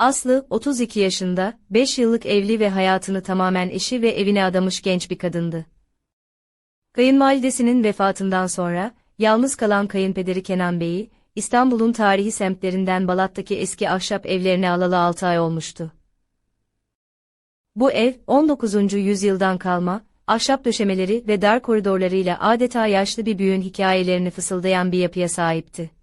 Aslı, 32 yaşında, 5 yıllık evli ve hayatını tamamen eşi ve evine adamış genç bir kadındı. Kayınvalidesinin vefatından sonra, yalnız kalan kayınpederi Kenan Bey'i, İstanbul'un tarihi semtlerinden Balat'taki eski ahşap evlerine alalı 6 ay olmuştu. Bu ev, 19. yüzyıldan kalma, ahşap döşemeleri ve dar koridorlarıyla adeta yaşlı bir büyüğün hikayelerini fısıldayan bir yapıya sahipti.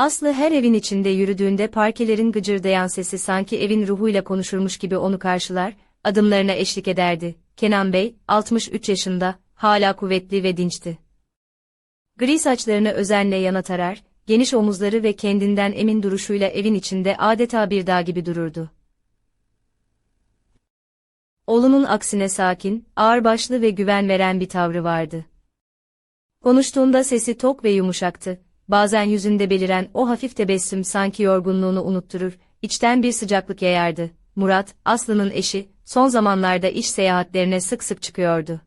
Aslı her evin içinde yürüdüğünde parkelerin gıcırdayan sesi sanki evin ruhuyla konuşurmuş gibi onu karşılar, adımlarına eşlik ederdi. Kenan Bey, 63 yaşında, hala kuvvetli ve dinçti. Gri saçlarını özenle yana tarar, geniş omuzları ve kendinden emin duruşuyla evin içinde adeta bir dağ gibi dururdu. Oğlunun aksine sakin, ağırbaşlı ve güven veren bir tavrı vardı. Konuştuğunda sesi tok ve yumuşaktı, bazen yüzünde beliren o hafif tebessüm sanki yorgunluğunu unutturur, içten bir sıcaklık yayardı. Murat, Aslı'nın eşi, son zamanlarda iş seyahatlerine sık sık çıkıyordu.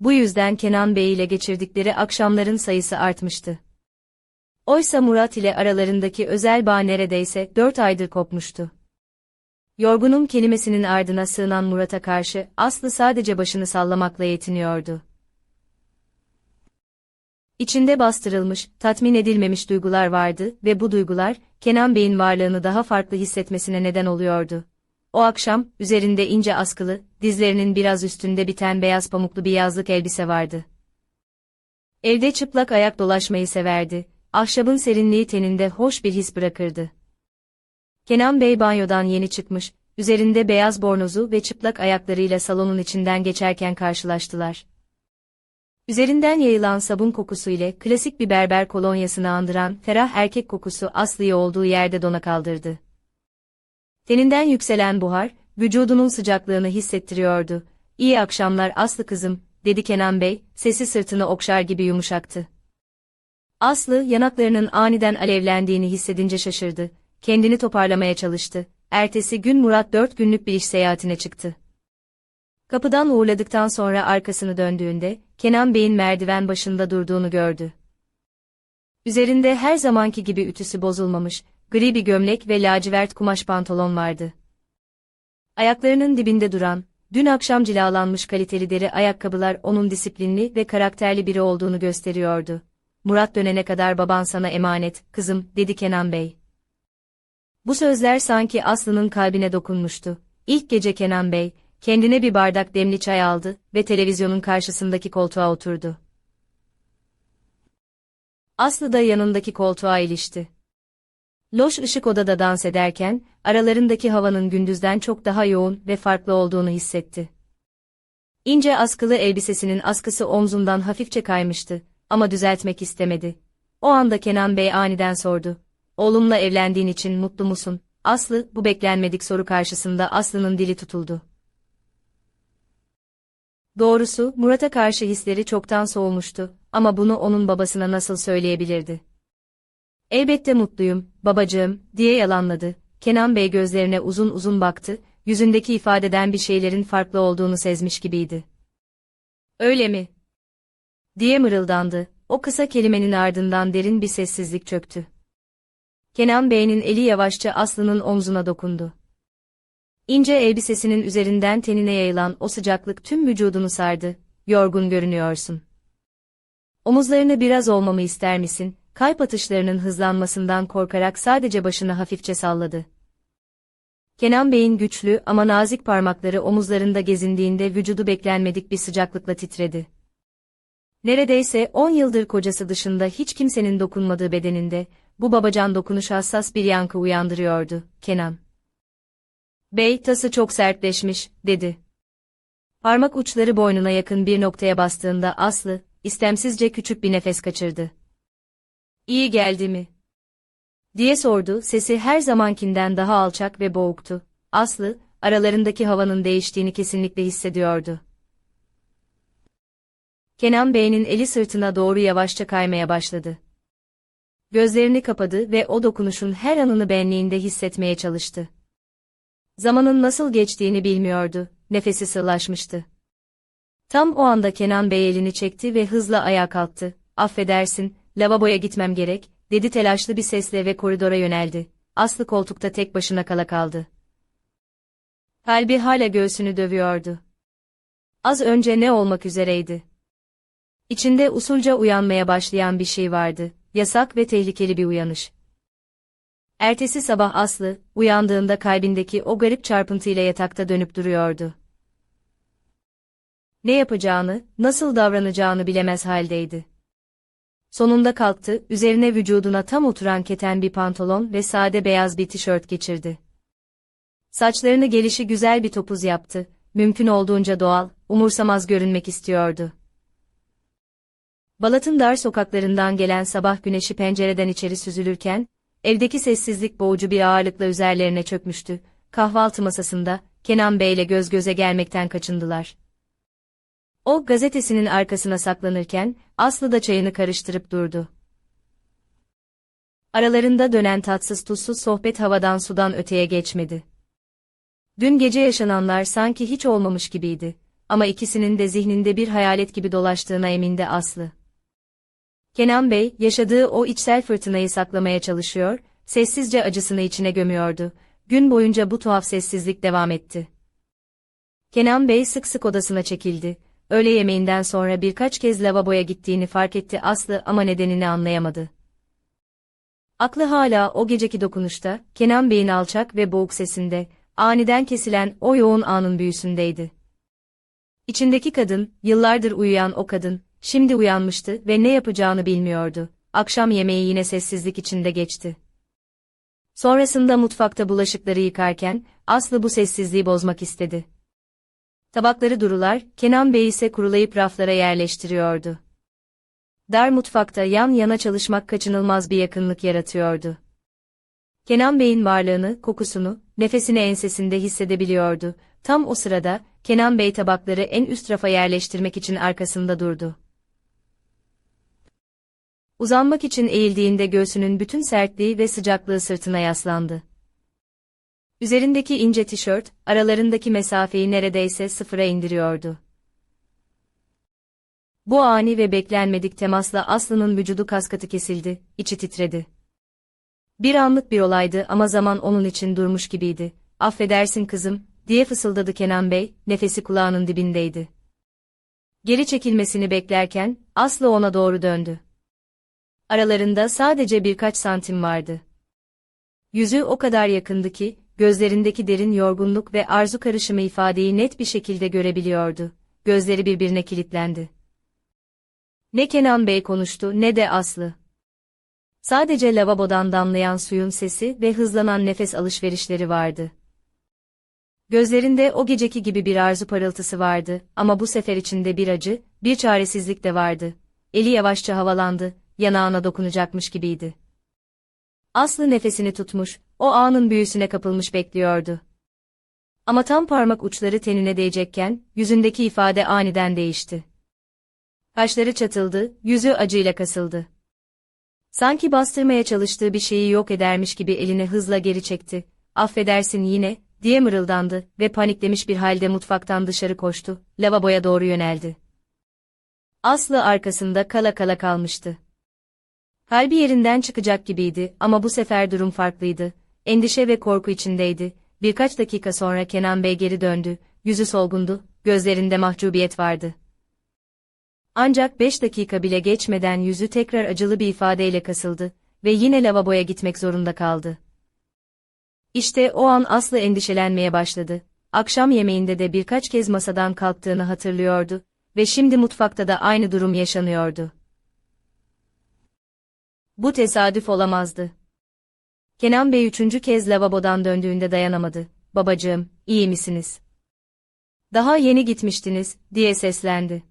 Bu yüzden Kenan Bey ile geçirdikleri akşamların sayısı artmıştı. Oysa Murat ile aralarındaki özel bağ neredeyse dört aydır kopmuştu. Yorgunum kelimesinin ardına sığınan Murat'a karşı Aslı sadece başını sallamakla yetiniyordu. İçinde bastırılmış, tatmin edilmemiş duygular vardı ve bu duygular, Kenan Bey'in varlığını daha farklı hissetmesine neden oluyordu. O akşam, üzerinde ince askılı, dizlerinin biraz üstünde biten beyaz pamuklu bir yazlık elbise vardı. Evde çıplak ayak dolaşmayı severdi, ahşabın serinliği teninde hoş bir his bırakırdı. Kenan Bey banyodan yeni çıkmış, üzerinde beyaz bornozu ve çıplak ayaklarıyla salonun içinden geçerken karşılaştılar. Üzerinden yayılan sabun kokusu ile klasik bir berber kolonyasını andıran ferah erkek kokusu Aslı'yı olduğu yerde dona kaldırdı. Teninden yükselen buhar, vücudunun sıcaklığını hissettiriyordu. İyi akşamlar Aslı kızım, dedi Kenan Bey, sesi sırtını okşar gibi yumuşaktı. Aslı, yanaklarının aniden alevlendiğini hissedince şaşırdı. Kendini toparlamaya çalıştı. Ertesi gün Murat dört günlük bir iş seyahatine çıktı. Kapıdan uğurladıktan sonra arkasını döndüğünde, Kenan Bey'in merdiven başında durduğunu gördü. Üzerinde her zamanki gibi ütüsü bozulmamış, gri bir gömlek ve lacivert kumaş pantolon vardı. Ayaklarının dibinde duran, dün akşam cilalanmış kaliteli deri ayakkabılar onun disiplinli ve karakterli biri olduğunu gösteriyordu. Murat dönene kadar baban sana emanet, kızım, dedi Kenan Bey. Bu sözler sanki Aslı'nın kalbine dokunmuştu. İlk gece Kenan Bey, kendine bir bardak demli çay aldı ve televizyonun karşısındaki koltuğa oturdu. Aslı da yanındaki koltuğa ilişti. Loş ışık odada dans ederken, aralarındaki havanın gündüzden çok daha yoğun ve farklı olduğunu hissetti. İnce askılı elbisesinin askısı omzundan hafifçe kaymıştı ama düzeltmek istemedi. O anda Kenan Bey aniden sordu. Oğlumla evlendiğin için mutlu musun? Aslı, bu beklenmedik soru karşısında Aslı'nın dili tutuldu. Doğrusu, Murat'a karşı hisleri çoktan soğumuştu ama bunu onun babasına nasıl söyleyebilirdi? Elbette mutluyum, babacığım, diye yalanladı. Kenan Bey gözlerine uzun uzun baktı, yüzündeki ifadeden bir şeylerin farklı olduğunu sezmiş gibiydi. Öyle mi? diye mırıldandı. O kısa kelimenin ardından derin bir sessizlik çöktü. Kenan Bey'in eli yavaşça Aslı'nın omzuna dokundu. İnce elbisesinin üzerinden tenine yayılan o sıcaklık tüm vücudunu sardı. Yorgun görünüyorsun. Omuzlarını biraz olmamı ister misin? Kalp atışlarının hızlanmasından korkarak sadece başını hafifçe salladı. Kenan Bey'in güçlü ama nazik parmakları omuzlarında gezindiğinde vücudu beklenmedik bir sıcaklıkla titredi. Neredeyse 10 yıldır kocası dışında hiç kimsenin dokunmadığı bedeninde, bu babacan dokunuş hassas bir yankı uyandırıyordu, Kenan. Bey, tası çok sertleşmiş, dedi. Parmak uçları boynuna yakın bir noktaya bastığında Aslı, istemsizce küçük bir nefes kaçırdı. İyi geldi mi? diye sordu, sesi her zamankinden daha alçak ve boğuktu. Aslı, aralarındaki havanın değiştiğini kesinlikle hissediyordu. Kenan Bey'in eli sırtına doğru yavaşça kaymaya başladı. Gözlerini kapadı ve o dokunuşun her anını benliğinde hissetmeye çalıştı. Zamanın nasıl geçtiğini bilmiyordu, nefesi sığlaşmıştı. Tam o anda Kenan Bey elini çekti ve hızla ayağa kalktı. Affedersin, lavaboya gitmem gerek, dedi telaşlı bir sesle ve koridora yöneldi. Aslı koltukta tek başına kala kaldı. Kalbi hala göğsünü dövüyordu. Az önce ne olmak üzereydi? İçinde usulca uyanmaya başlayan bir şey vardı, yasak ve tehlikeli bir uyanış. Ertesi sabah Aslı, uyandığında kalbindeki o garip çarpıntıyla yatakta dönüp duruyordu. Ne yapacağını, nasıl davranacağını bilemez haldeydi. Sonunda kalktı, üzerine vücuduna tam oturan keten bir pantolon ve sade beyaz bir tişört geçirdi. Saçlarını gelişi güzel bir topuz yaptı, mümkün olduğunca doğal, umursamaz görünmek istiyordu. Balat'ın dar sokaklarından gelen sabah güneşi pencereden içeri süzülürken, evdeki sessizlik boğucu bir ağırlıkla üzerlerine çökmüştü. Kahvaltı masasında, Kenan Bey'le göz göze gelmekten kaçındılar. O gazetesinin arkasına saklanırken, Aslı da çayını karıştırıp durdu. Aralarında dönen tatsız tuzsuz sohbet havadan sudan öteye geçmedi. Dün gece yaşananlar sanki hiç olmamış gibiydi. Ama ikisinin de zihninde bir hayalet gibi dolaştığına emindi Aslı. Kenan Bey, yaşadığı o içsel fırtınayı saklamaya çalışıyor, sessizce acısını içine gömüyordu. Gün boyunca bu tuhaf sessizlik devam etti. Kenan Bey sık sık odasına çekildi. Öğle yemeğinden sonra birkaç kez lavaboya gittiğini fark etti Aslı ama nedenini anlayamadı. Aklı hala o geceki dokunuşta, Kenan Bey'in alçak ve boğuk sesinde, aniden kesilen o yoğun anın büyüsündeydi. İçindeki kadın, yıllardır uyuyan o kadın, şimdi uyanmıştı ve ne yapacağını bilmiyordu. Akşam yemeği yine sessizlik içinde geçti. Sonrasında mutfakta bulaşıkları yıkarken, Aslı bu sessizliği bozmak istedi. Tabakları durular, Kenan Bey ise kurulayıp raflara yerleştiriyordu. Dar mutfakta yan yana çalışmak kaçınılmaz bir yakınlık yaratıyordu. Kenan Bey'in varlığını, kokusunu, nefesini ensesinde hissedebiliyordu. Tam o sırada, Kenan Bey tabakları en üst rafa yerleştirmek için arkasında durdu. Uzanmak için eğildiğinde göğsünün bütün sertliği ve sıcaklığı sırtına yaslandı. Üzerindeki ince tişört, aralarındaki mesafeyi neredeyse sıfıra indiriyordu. Bu ani ve beklenmedik temasla Aslı'nın vücudu kaskatı kesildi, içi titredi. Bir anlık bir olaydı ama zaman onun için durmuş gibiydi. Affedersin kızım, diye fısıldadı Kenan Bey, nefesi kulağının dibindeydi. Geri çekilmesini beklerken, Aslı ona doğru döndü. Aralarında sadece birkaç santim vardı. Yüzü o kadar yakındı ki, gözlerindeki derin yorgunluk ve arzu karışımı ifadeyi net bir şekilde görebiliyordu. Gözleri birbirine kilitlendi. Ne Kenan Bey konuştu ne de Aslı. Sadece lavabodan damlayan suyun sesi ve hızlanan nefes alışverişleri vardı. Gözlerinde o geceki gibi bir arzu parıltısı vardı ama bu sefer içinde bir acı, bir çaresizlik de vardı. Eli yavaşça havalandı, yanağına dokunacakmış gibiydi. Aslı nefesini tutmuş, o anın büyüsüne kapılmış bekliyordu. Ama tam parmak uçları tenine değecekken, yüzündeki ifade aniden değişti. Kaşları çatıldı, yüzü acıyla kasıldı. Sanki bastırmaya çalıştığı bir şeyi yok edermiş gibi elini hızla geri çekti. Affedersin yine, diye mırıldandı ve paniklemiş bir halde mutfaktan dışarı koştu, lavaboya doğru yöneldi. Aslı arkasında kala kala kalmıştı. Kalbi yerinden çıkacak gibiydi ama bu sefer durum farklıydı. Endişe ve korku içindeydi. Birkaç dakika sonra Kenan Bey geri döndü, yüzü solgundu, gözlerinde mahcubiyet vardı. Ancak beş dakika bile geçmeden yüzü tekrar acılı bir ifadeyle kasıldı ve yine lavaboya gitmek zorunda kaldı. İşte o an Aslı endişelenmeye başladı. Akşam yemeğinde de birkaç kez masadan kalktığını hatırlıyordu ve şimdi mutfakta da aynı durum yaşanıyordu. Bu tesadüf olamazdı. Kenan Bey üçüncü kez lavabodan döndüğünde dayanamadı. Babacığım, iyi misiniz? Daha yeni gitmiştiniz, diye seslendi.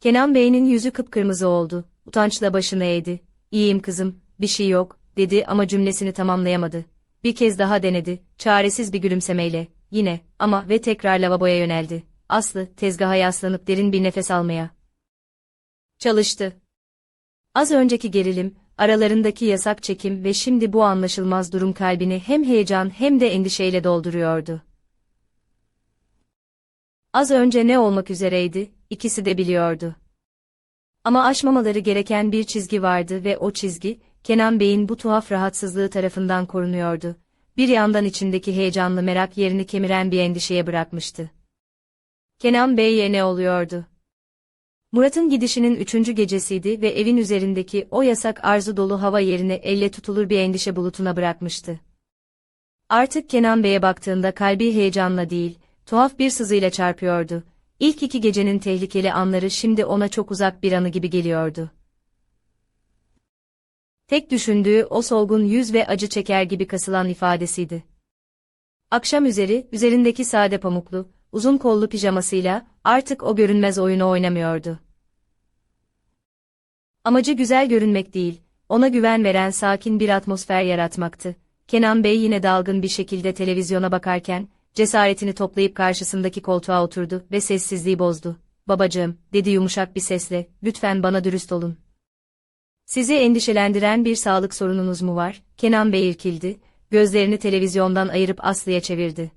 Kenan Bey'in yüzü kıpkırmızı oldu, utançla başını eğdi. İyiyim kızım, bir şey yok, dedi ama cümlesini tamamlayamadı. Bir kez daha denedi, çaresiz bir gülümsemeyle, yine, ama ve tekrar lavaboya yöneldi. Aslı, tezgaha yaslanıp derin bir nefes almaya. Çalıştı. Az önceki gerilim, aralarındaki yasak çekim ve şimdi bu anlaşılmaz durum kalbini hem heyecan hem de endişeyle dolduruyordu. Az önce ne olmak üzereydi, ikisi de biliyordu. Ama aşmamaları gereken bir çizgi vardı ve o çizgi, Kenan Bey'in bu tuhaf rahatsızlığı tarafından korunuyordu. Bir yandan içindeki heyecanlı merak yerini kemiren bir endişeye bırakmıştı. Kenan Bey'e ne oluyordu? Murat'ın gidişinin üçüncü gecesiydi ve evin üzerindeki o yasak arzu dolu hava yerini elle tutulur bir endişe bulutuna bırakmıştı. Artık Kenan Bey'e baktığında kalbi heyecanla değil, tuhaf bir sızıyla çarpıyordu. İlk iki gecenin tehlikeli anları şimdi ona çok uzak bir anı gibi geliyordu. Tek düşündüğü o solgun yüz ve acı çeker gibi kasılan ifadesiydi. Akşam üzeri, üzerindeki sade pamuklu, uzun kollu pijamasıyla, artık o görünmez oyunu oynamıyordu. Amacı güzel görünmek değil, ona güven veren sakin bir atmosfer yaratmaktı. Kenan Bey yine dalgın bir şekilde televizyona bakarken, cesaretini toplayıp karşısındaki koltuğa oturdu ve sessizliği bozdu. Babacığım, dedi yumuşak bir sesle, lütfen bana dürüst olun. Sizi endişelendiren bir sağlık sorununuz mu var? Kenan Bey irkildi, gözlerini televizyondan ayırıp Aslı'ya çevirdi.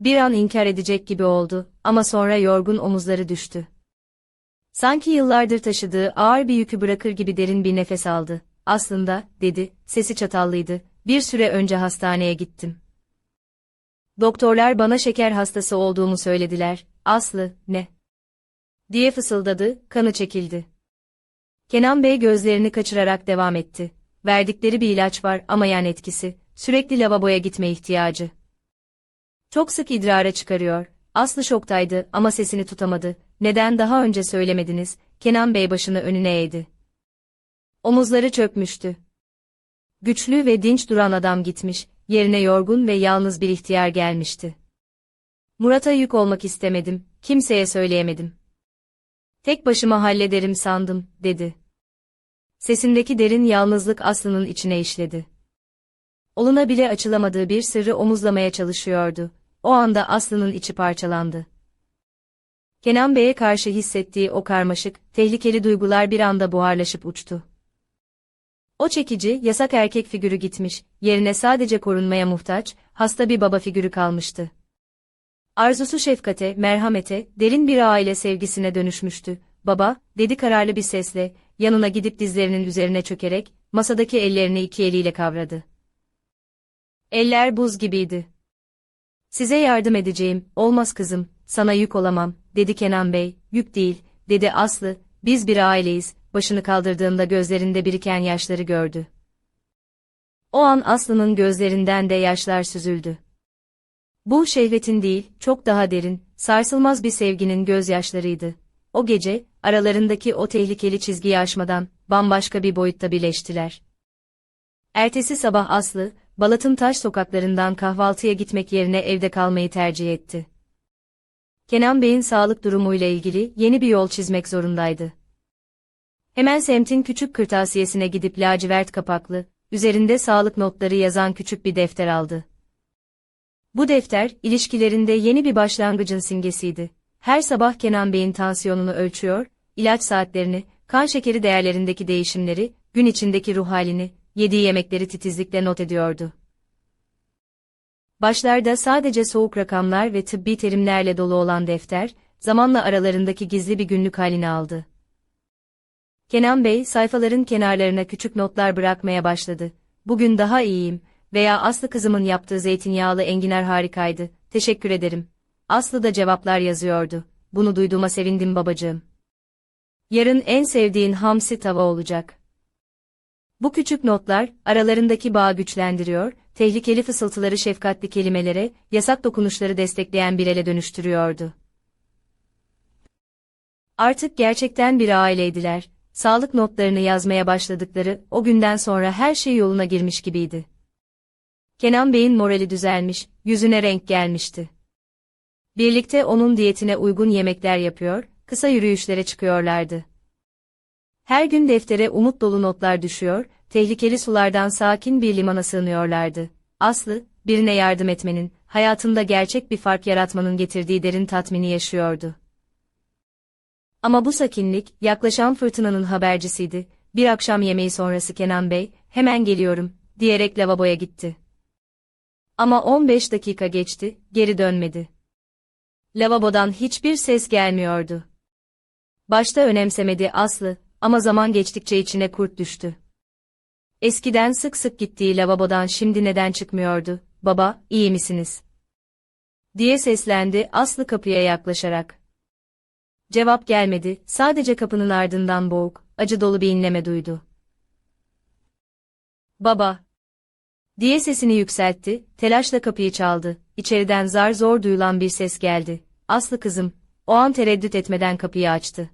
Bir an inkar edecek gibi oldu ama sonra yorgun omuzları düştü. Sanki yıllardır taşıdığı ağır bir yükü bırakır gibi derin bir nefes aldı. Aslında, dedi, sesi çatallıydı, bir süre önce hastaneye gittim. Doktorlar bana şeker hastası olduğumu söylediler. Aslı, ne? diye fısıldadı, kanı çekildi. Kenan Bey gözlerini kaçırarak devam etti. Verdikleri bir ilaç var ama yan etkisi, sürekli lavaboya gitme ihtiyacı. Çok sık idrara çıkarıyor. Aslı şoktaydı ama sesini tutamadı. Neden daha önce söylemediniz? Kenan Bey başını önüne eğdi. Omuzları çökmüştü. Güçlü ve dinç duran adam gitmiş, yerine yorgun ve yalnız bir ihtiyar gelmişti. Murat'a yük olmak istemedim, kimseye söyleyemedim. Tek başıma hallederim sandım, dedi. Sesindeki derin yalnızlık Aslı'nın içine işledi. Oluna bile açılamadığı bir sırrı omuzlamaya çalışıyordu. O anda Aslı'nın içi parçalandı. Kenan Bey'e karşı hissettiği o karmaşık, tehlikeli duygular bir anda buharlaşıp uçtu. O çekici, yasak erkek figürü gitmiş, yerine sadece korunmaya muhtaç, hasta bir baba figürü kalmıştı. Arzusu şefkate, merhamete, derin bir aile sevgisine dönüşmüştü. Baba, dedi kararlı bir sesle, yanına gidip dizlerinin üzerine çökerek, masadaki ellerini iki eliyle kavradı. Eller buz gibiydi. Size yardım edeceğim, olmaz kızım, sana yük olamam, dedi Kenan Bey, yük değil, dedi Aslı, biz bir aileyiz, başını kaldırdığında gözlerinde biriken yaşları gördü. O an Aslı'nın gözlerinden de yaşlar süzüldü. Bu şehvetin değil, çok daha derin, sarsılmaz bir sevginin gözyaşlarıydı. O gece, aralarındaki o tehlikeli çizgiyi aşmadan, bambaşka bir boyutta birleştiler. Ertesi sabah Aslı, Balat'ın taş sokaklarından kahvaltıya gitmek yerine evde kalmayı tercih etti. Kenan Bey'in sağlık durumuyla ilgili yeni bir yol çizmek zorundaydı. Hemen semtin küçük kırtasiyesine gidip lacivert kapaklı, üzerinde sağlık notları yazan küçük bir defter aldı. Bu defter, ilişkilerinde yeni bir başlangıcın simgesiydi. Her sabah Kenan Bey'in tansiyonunu ölçüyor, ilaç saatlerini, kan şekeri değerlerindeki değişimleri, gün içindeki ruh halini, yediği yemekleri titizlikle not ediyordu. Başlarda sadece soğuk rakamlar ve tıbbi terimlerle dolu olan defter, zamanla aralarındaki gizli bir günlük halini aldı. Kenan Bey, sayfaların kenarlarına küçük notlar bırakmaya başladı. Bugün daha iyiyim veya Aslı kızımın yaptığı zeytinyağlı enginar harikaydı, teşekkür ederim. Aslı da cevaplar yazıyordu. Bunu duyduğuma sevindim babacığım. Yarın en sevdiğin hamsi tava olacak. Bu küçük notlar, aralarındaki bağı güçlendiriyor, tehlikeli fısıltıları şefkatli kelimelere, yasak dokunuşları destekleyen bir ele dönüştürüyordu. Artık gerçekten bir aileydiler, sağlık notlarını yazmaya başladıkları o günden sonra her şey yoluna girmiş gibiydi. Kenan Bey'in morali düzelmiş, yüzüne renk gelmişti. Birlikte onun diyetine uygun yemekler yapıyor, kısa yürüyüşlere çıkıyorlardı. Her gün deftere umut dolu notlar düşüyor, tehlikeli sulardan sakin bir limana sığınıyorlardı. Aslı, birine yardım etmenin, hayatında gerçek bir fark yaratmanın getirdiği derin tatmini yaşıyordu. Ama bu sakinlik, yaklaşan fırtınanın habercisiydi. Bir akşam yemeği sonrası Kenan Bey, hemen geliyorum, diyerek lavaboya gitti. Ama 15 dakika geçti, geri dönmedi. Lavabodan hiçbir ses gelmiyordu. Başta önemsemedi Aslı, ama zaman geçtikçe içine kurt düştü. Eskiden sık sık gittiği lavabodan şimdi neden çıkmıyordu? Baba, iyi misiniz? diye seslendi Aslı kapıya yaklaşarak. Cevap gelmedi, sadece kapının ardından boğuk, acı dolu bir inleme duydu. Baba! diye sesini yükseltti, telaşla kapıyı çaldı. İçeriden zar zor duyulan bir ses geldi. Aslı kızım, o an tereddüt etmeden kapıyı açtı.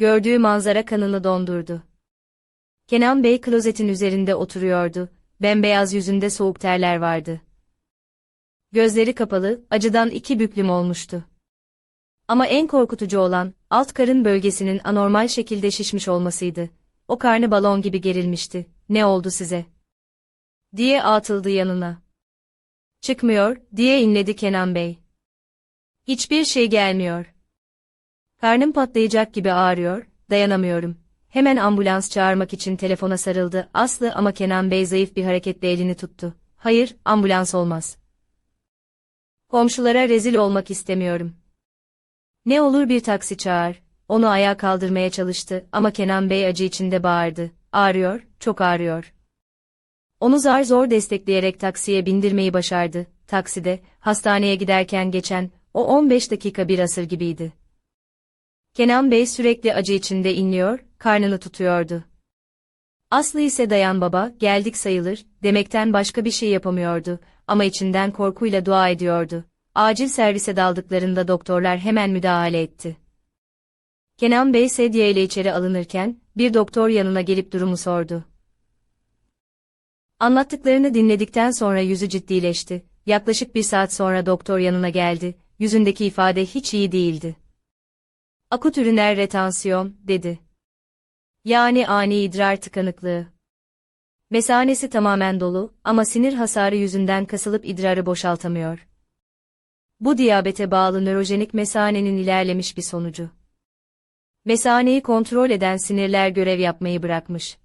Gördüğü manzara kanını dondurdu. Kenan Bey klozetin üzerinde oturuyordu, bembeyaz yüzünde soğuk terler vardı. Gözleri kapalı, acıdan iki büklüm olmuştu. Ama en korkutucu olan, alt karın bölgesinin anormal şekilde şişmiş olmasıydı. O karnı balon gibi gerilmişti. Ne oldu size? Diye atıldı yanına. Çıkmıyor, diye inledi Kenan Bey. Hiçbir şey gelmiyor. Karnım patlayacak gibi ağrıyor, dayanamıyorum. Hemen ambulans çağırmak için telefona sarıldı Aslı ama Kenan Bey zayıf bir hareketle elini tuttu. Hayır, ambulans olmaz. Komşulara rezil olmak istemiyorum. Ne olur bir taksi çağır. Onu ayağa kaldırmaya çalıştı ama Kenan Bey acı içinde bağırdı. Ağrıyor, çok ağrıyor. Onu zar zor destekleyerek taksiye bindirmeyi başardı. Takside, hastaneye giderken geçen, o 15 dakika bir asır gibiydi. Kenan Bey sürekli acı içinde inliyor, karnını tutuyordu. Aslı ise dayan baba, geldik sayılır, demekten başka bir şey yapamıyordu ama içinden korkuyla dua ediyordu. Acil servise daldıklarında doktorlar hemen müdahale etti. Kenan Bey sedye ile içeri alınırken, bir doktor yanına gelip durumu sordu. Anlattıklarını dinledikten sonra yüzü ciddileşti. Yaklaşık bir saat sonra doktor yanına geldi, yüzündeki ifade hiç iyi değildi. Akut üriner retansiyon, dedi. Yani ani idrar tıkanıklığı. Mesanesi tamamen dolu ama sinir hasarı yüzünden kasılıp idrarı boşaltamıyor. Bu diyabete bağlı nörojenik mesanenin ilerlemiş bir sonucu. Mesaneyi kontrol eden sinirler görev yapmayı bırakmış.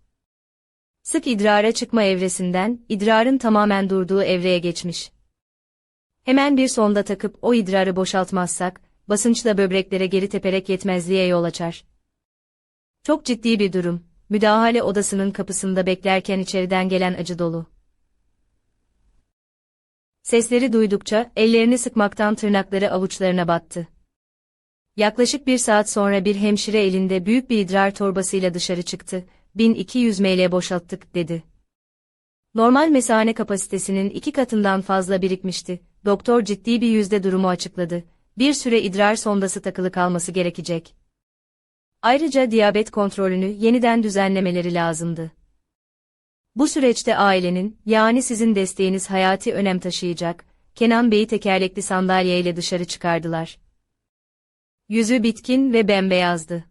Sık idrara çıkma evresinden, idrarın tamamen durduğu evreye geçmiş. Hemen bir sonda takıp o idrarı boşaltmazsak, basınçla böbreklere geri teperek yetmezliğe yol açar. Çok ciddi bir durum, müdahale odasının kapısında beklerken içeriden gelen acı dolu. Sesleri duydukça ellerini sıkmaktan tırnakları avuçlarına battı. Yaklaşık bir saat sonra bir hemşire elinde büyük bir idrar torbasıyla dışarı çıktı, 1200 ml boşalttık dedi. Normal mesane kapasitesinin iki katından fazla birikmişti. Doktor ciddi bir yüzde durumu açıkladı. Bir süre idrar sondası takılı kalması gerekecek. Ayrıca diyabet kontrolünü yeniden düzenlemeleri lazımdı. Bu süreçte ailenin, yani sizin desteğiniz hayati önem taşıyacak, Kenan Bey'i tekerlekli sandalyeyle dışarı çıkardılar. Yüzü bitkin ve bembeyazdı.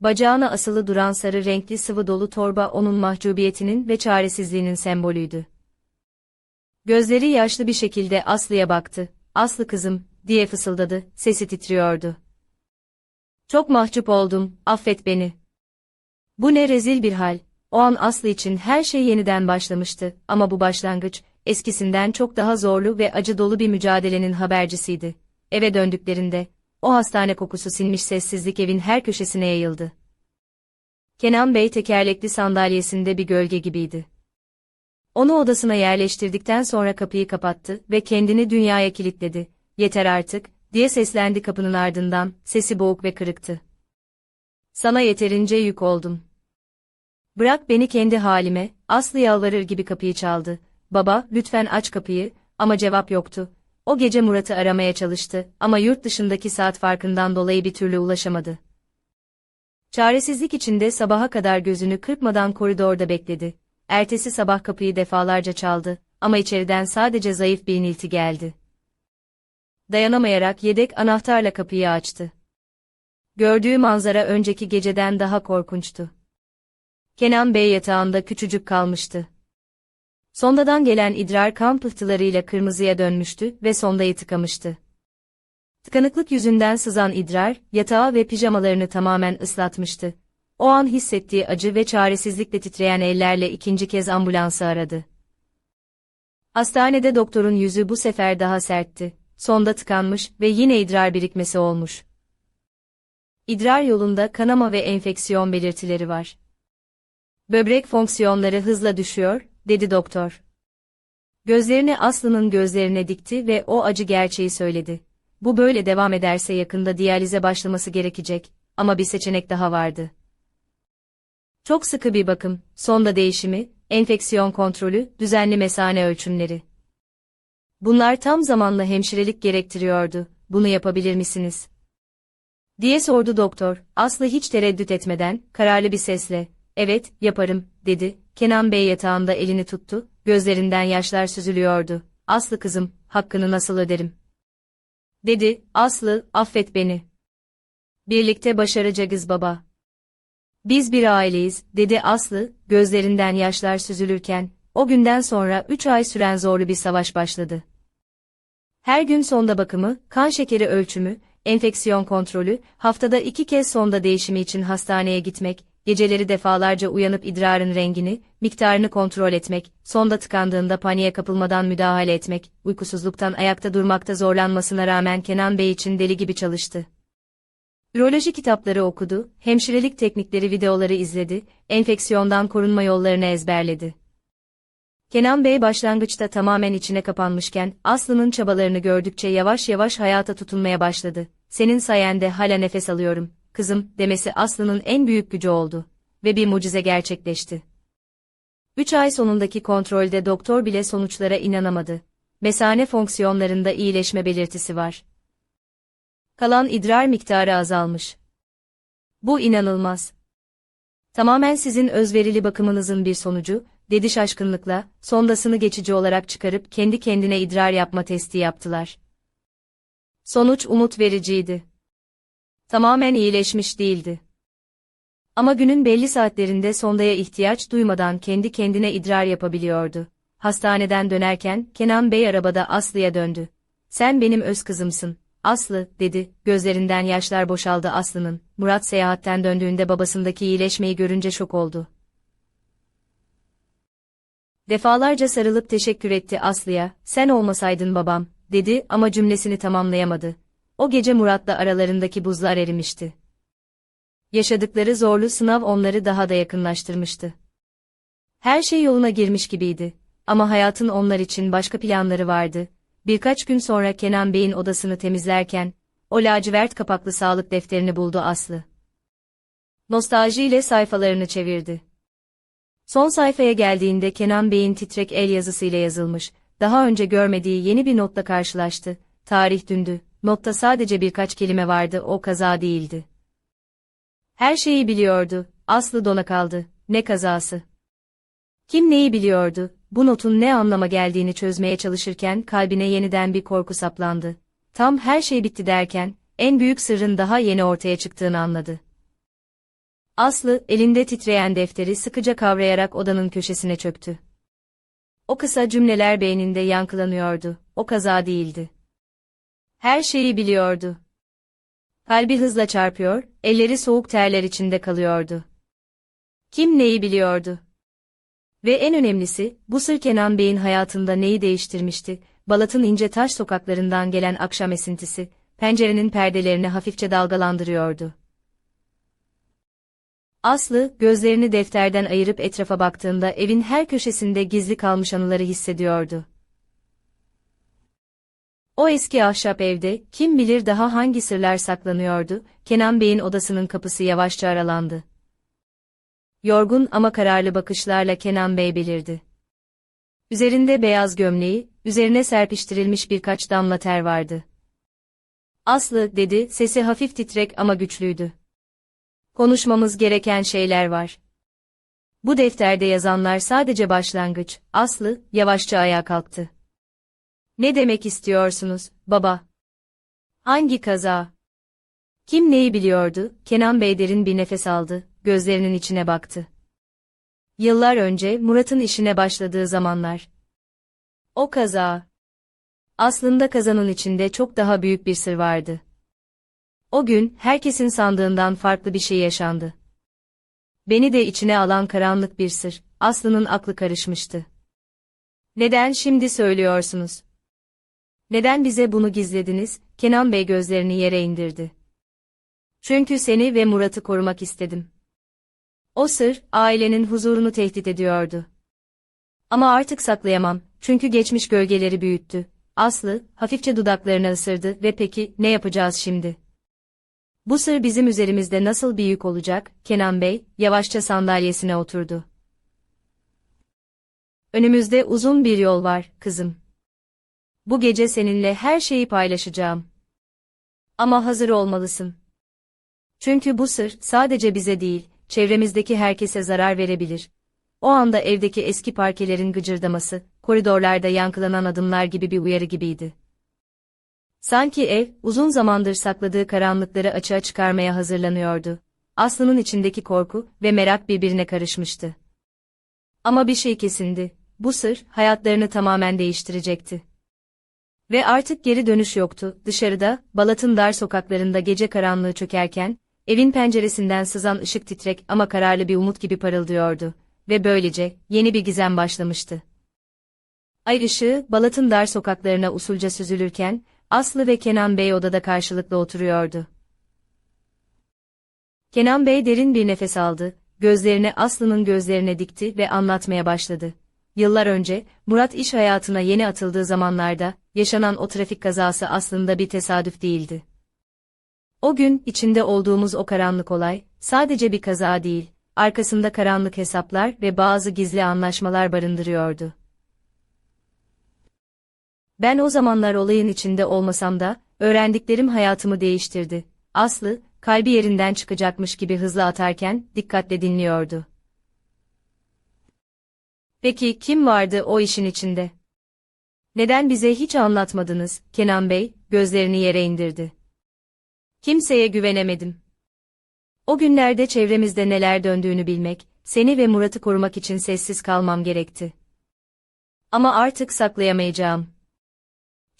Bacağına asılı duran sarı renkli sıvı dolu torba onun mahcubiyetinin ve çaresizliğinin sembolüydü. Gözleri yaşlı bir şekilde Aslı'ya baktı. Aslı kızım, diye fısıldadı, sesi titriyordu. Çok mahcup oldum, affet beni. Bu ne rezil bir hal. O an Aslı için her şey yeniden başlamıştı ama bu başlangıç, eskisinden çok daha zorlu ve acı dolu bir mücadelenin habercisiydi. Eve döndüklerinde, o hastane kokusu sinmiş sessizlik evin her köşesine yayıldı. Kenan Bey tekerlekli sandalyesinde bir gölge gibiydi. Onu odasına yerleştirdikten sonra kapıyı kapattı ve kendini dünyaya kilitledi. Yeter artık, diye seslendi kapının ardından, sesi boğuk ve kırıktı. Sana yeterince yük oldum. Bırak beni kendi halime, Aslı yalvarır gibi kapıyı çaldı. Baba, lütfen aç kapıyı, ama cevap yoktu. O gece Murat'ı aramaya çalıştı ama yurt dışındaki saat farkından dolayı bir türlü ulaşamadı. Çaresizlik içinde sabaha kadar gözünü kırpmadan koridorda bekledi. Ertesi sabah kapıyı defalarca çaldı ama içeriden sadece zayıf bir inilti geldi. Dayanamayarak yedek anahtarla kapıyı açtı. Gördüğü manzara önceki geceden daha korkunçtu. Kenan Bey yatağında küçücük kalmıştı. Sondadan gelen idrar kan pıhtılarıyla kırmızıya dönmüştü ve sondayı tıkamıştı. Tıkanıklık yüzünden sızan idrar, yatağı ve pijamalarını tamamen ıslatmıştı. O an hissettiği acı ve çaresizlikle titreyen ellerle ikinci kez ambulansı aradı. Hastanede doktorun yüzü bu sefer daha sertti. Sonda tıkanmış ve yine idrar birikmesi olmuş. İdrar yolunda kanama ve enfeksiyon belirtileri var. Böbrek fonksiyonları hızla düşüyor, dedi doktor. Gözlerini Aslı'nın gözlerine dikti ve o acı gerçeği söyledi. Bu böyle devam ederse yakında diyalize başlaması gerekecek ama bir seçenek daha vardı. Çok sıkı bir bakım, sonda değişimi, enfeksiyon kontrolü, düzenli mesane ölçümleri. Bunlar tam zamanlı hemşirelik gerektiriyordu. Bunu yapabilir misiniz? diye sordu doktor. Aslı hiç tereddüt etmeden, kararlı bir sesle, evet, yaparım, dedi. Kenan Bey yatağında elini tuttu, gözlerinden yaşlar süzülüyordu. Aslı kızım, hakkını nasıl öderim? Dedi, Aslı, affet beni. Birlikte başaracağız baba. Biz bir aileyiz, dedi Aslı, gözlerinden yaşlar süzülürken, o günden sonra üç ay süren zorlu bir savaş başladı. Her gün sonda bakımı, kan şekeri ölçümü, enfeksiyon kontrolü, haftada iki kez sonda değişimi için hastaneye gitmek, geceleri defalarca uyanıp idrarın rengini, miktarını kontrol etmek, sonda tıkandığında paniğe kapılmadan müdahale etmek, uykusuzluktan ayakta durmakta zorlanmasına rağmen Kenan Bey için deli gibi çalıştı. Üroloji kitapları okudu, hemşirelik teknikleri videoları izledi, enfeksiyondan korunma yollarını ezberledi. Kenan Bey başlangıçta tamamen içine kapanmışken, Aslı'nın çabalarını gördükçe yavaş yavaş hayata tutunmaya başladı. Senin sayende hala nefes alıyorum, kızım, demesi Aslı'nın en büyük gücü oldu. Ve bir mucize gerçekleşti. Üç ay sonundaki kontrolde doktor bile sonuçlara inanamadı. Mesane fonksiyonlarında iyileşme belirtisi var. Kalan idrar miktarı azalmış. Bu inanılmaz. Tamamen sizin özverili bakımınızın bir sonucu, dedi şaşkınlıkla, sondasını geçici olarak çıkarıp kendi kendine idrar yapma testi yaptılar. Sonuç umut vericiydi. Tamamen iyileşmiş değildi. Ama günün belli saatlerinde sondaya ihtiyaç duymadan kendi kendine idrar yapabiliyordu. Hastaneden dönerken Kenan Bey arabada Aslı'ya döndü. Sen benim öz kızımsın. Aslı, dedi, gözlerinden yaşlar boşaldı Aslı'nın. Murat seyahatten döndüğünde babasındaki iyileşmeyi görünce şok oldu. Defalarca sarılıp teşekkür etti Aslı'ya, sen olmasaydın babam, dedi ama cümlesini tamamlayamadı. O gece Murat'la aralarındaki buzlar erimişti. Yaşadıkları zorlu sınav onları daha da yakınlaştırmıştı. Her şey yoluna girmiş gibiydi. Ama hayatın onlar için başka planları vardı. Birkaç gün sonra Kenan Bey'in odasını temizlerken, o lacivert kapaklı sağlık defterini buldu Aslı. Nostaljiyle sayfalarını çevirdi. Son sayfaya geldiğinde Kenan Bey'in titrek el yazısıyla yazılmış, daha önce görmediği yeni bir notla karşılaştı. Tarih dündü, notta sadece birkaç kelime vardı, o kaza değildi. Her şeyi biliyordu, Aslı dona kaldı, ne kazası. Kim neyi biliyordu, bu notun ne anlama geldiğini çözmeye çalışırken kalbine yeniden bir korku saplandı. Tam her şey bitti derken, en büyük sırrın daha yeni ortaya çıktığını anladı. Aslı, elinde titreyen defteri sıkıca kavrayarak odanın köşesine çöktü. O kısa cümleler beyninde yankılanıyordu, o kaza değildi. Her şeyi biliyordu. Kalbi hızla çarpıyor, elleri soğuk terler içinde kalıyordu. Kim neyi biliyordu? Ve en önemlisi, bu sır Kenan Bey'in hayatında neyi değiştirmişti, Balat'ın ince taş sokaklarından gelen akşam esintisi, pencerenin perdelerini hafifçe dalgalandırıyordu. Aslı, gözlerini defterden ayırıp etrafa baktığında evin her köşesinde gizli kalmış anıları hissediyordu. O eski ahşap evde, kim bilir daha hangi sırlar saklanıyordu, Kenan Bey'in odasının kapısı yavaşça aralandı. Yorgun ama kararlı bakışlarla Kenan Bey belirdi. Üzerinde beyaz gömleği, üzerine serpiştirilmiş birkaç damla ter vardı. Aslı, dedi, sesi hafif titrek ama güçlüydü. Konuşmamız gereken şeyler var. Bu defterde yazanlar sadece başlangıç. Aslı, yavaşça ayağa kalktı. Ne demek istiyorsunuz, baba? Hangi kaza? Kim neyi biliyordu? Kenan Bey derin bir nefes aldı, gözlerinin içine baktı. Yıllar önce Murat'ın işine başladığı zamanlar. O kaza. Aslında kazanın içinde çok daha büyük bir sır vardı. O gün herkesin sandığından farklı bir şey yaşandı. Beni de içine alan karanlık bir sır, Aslı'nın aklı karışmıştı. Neden şimdi söylüyorsunuz? Neden bize bunu gizlediniz? Kenan Bey gözlerini yere indirdi. Çünkü seni ve Murat'ı korumak istedim. O sır, ailenin huzurunu tehdit ediyordu. Ama artık saklayamam, çünkü geçmiş gölgeleri büyüttü. Aslı, hafifçe dudaklarını ısırdı ve peki, ne yapacağız şimdi? Bu sır bizim üzerimizde nasıl bir yük olacak? Kenan Bey, yavaşça sandalyesine oturdu. Önümüzde uzun bir yol var, kızım. Bu gece seninle her şeyi paylaşacağım. Ama hazır olmalısın. Çünkü bu sır sadece bize değil, çevremizdeki herkese zarar verebilir. O anda evdeki eski parkelerin gıcırdaması, koridorlarda yankılanan adımlar gibi bir uyarı gibiydi. Sanki ev, uzun zamandır sakladığı karanlıkları açığa çıkarmaya hazırlanıyordu. Aslı'nın içindeki korku ve merak birbirine karışmıştı. Ama bir şey kesindi. Bu sır, hayatlarını tamamen değiştirecekti. Ve artık geri dönüş yoktu. Dışarıda, Balat'ın dar sokaklarında gece karanlığı çökerken, evin penceresinden sızan ışık titrek ama kararlı bir umut gibi parıldıyordu. Ve böylece, yeni bir gizem başlamıştı. Ay ışığı, Balat'ın dar sokaklarına usulca süzülürken, Aslı ve Kenan Bey odada karşılıklı oturuyordu. Kenan Bey derin bir nefes aldı, gözlerini Aslı'nın gözlerine dikti ve anlatmaya başladı. Yıllar önce, Murat iş hayatına yeni atıldığı zamanlarda, yaşanan o trafik kazası aslında bir tesadüf değildi. O gün, içinde olduğumuz o karanlık olay, sadece bir kaza değil, arkasında karanlık hesaplar ve bazı gizli anlaşmalar barındırıyordu. Ben o zamanlar olayın içinde olmasam da, öğrendiklerim hayatımı değiştirdi. Aslı, kalbi yerinden çıkacakmış gibi hızlı atarken, dikkatle dinliyordu. Peki kim vardı o işin içinde? Neden bize hiç anlatmadınız? Kenan Bey, gözlerini yere indirdi. Kimseye güvenemedim. O günlerde çevremizde neler döndüğünü bilmek, seni ve Murat'ı korumak için sessiz kalmam gerekti. Ama artık saklayamayacağım.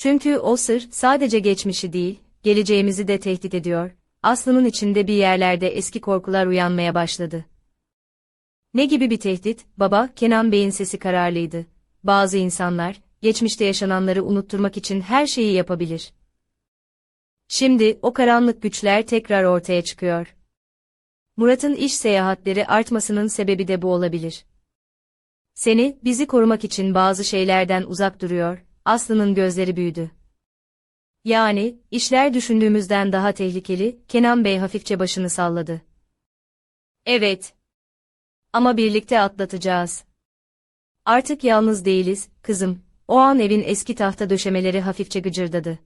Çünkü o sır sadece geçmişi değil, geleceğimizi de tehdit ediyor. Aslı'nın içinde bir yerlerde eski korkular uyanmaya başladı. Ne gibi bir tehdit? Baba, Kenan Bey'in sesi kararlıydı. Bazı insanlar, geçmişte yaşananları unutturmak için her şeyi yapabilir. Şimdi o karanlık güçler tekrar ortaya çıkıyor. Murat'ın iş seyahatleri artmasının sebebi de bu olabilir. Seni, bizi korumak için bazı şeylerden uzak duruyor, Aslı'nın gözleri büyüdü. Yani, işler düşündüğümüzden daha tehlikeli, Kenan Bey hafifçe başını salladı. Evet. Ama birlikte atlatacağız. Artık yalnız değiliz, kızım. O an evin eski tahta döşemeleri hafifçe gıcırdadı.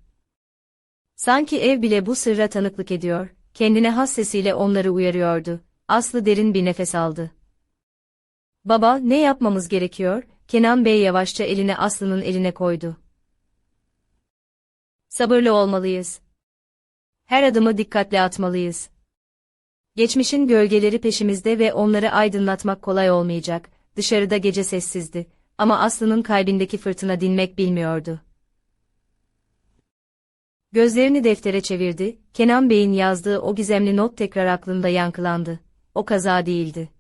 Sanki ev bile bu sırra tanıklık ediyor, kendine has sesiyle onları uyarıyordu. Aslı derin bir nefes aldı. Baba, ne yapmamız gerekiyor? Kenan Bey yavaşça elini Aslı'nın eline koydu. Sabırlı olmalıyız. Her adımı dikkatle atmalıyız. Geçmişin gölgeleri peşimizde ve onları aydınlatmak kolay olmayacak. Dışarıda gece sessizdi ama Aslı'nın kalbindeki fırtına dinmek bilmiyordu. Gözlerini deftere çevirdi, Kenan Bey'in yazdığı o gizemli not tekrar aklında yankılandı. O kaza değildi.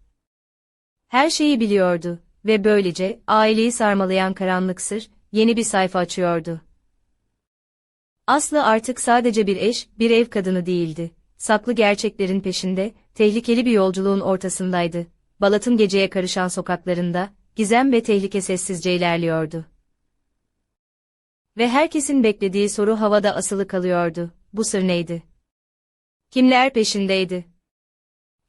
Her şeyi biliyordu ve böylece aileyi sarmalayan karanlık sır yeni bir sayfa açıyordu. Aslı artık sadece bir eş, bir ev kadını değildi. Saklı gerçeklerin peşinde, tehlikeli bir yolculuğun ortasındaydı. Balat'ın geceye karışan sokaklarında, gizem ve tehlike sessizce ilerliyordu. Ve herkesin beklediği soru havada asılı kalıyordu. Bu sır neydi? Kimler peşindeydi?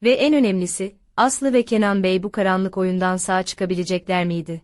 Ve en önemlisi, Aslı ve Kenan Bey bu karanlık oyundan sağ çıkabilecekler miydi?